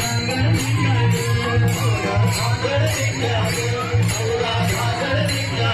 रांगडा विटाडू ओला सागर विटाडू ओला सागर विटाडू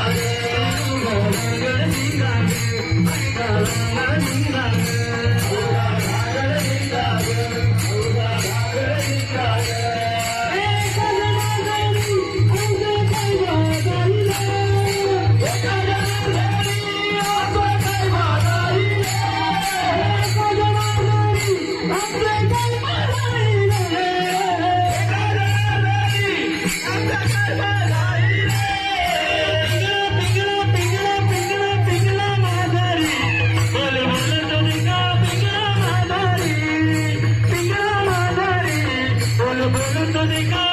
Santa Cruz.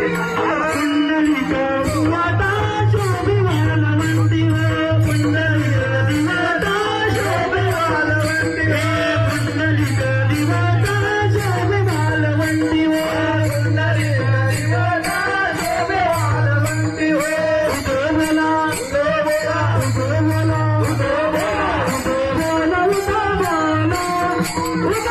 Kundalik माता शोभमानवंती हो पुलिता शोभयावती हो पुल कधी माता शोभ मालवंती होता शोभ्यालवंती होमला देव कृमला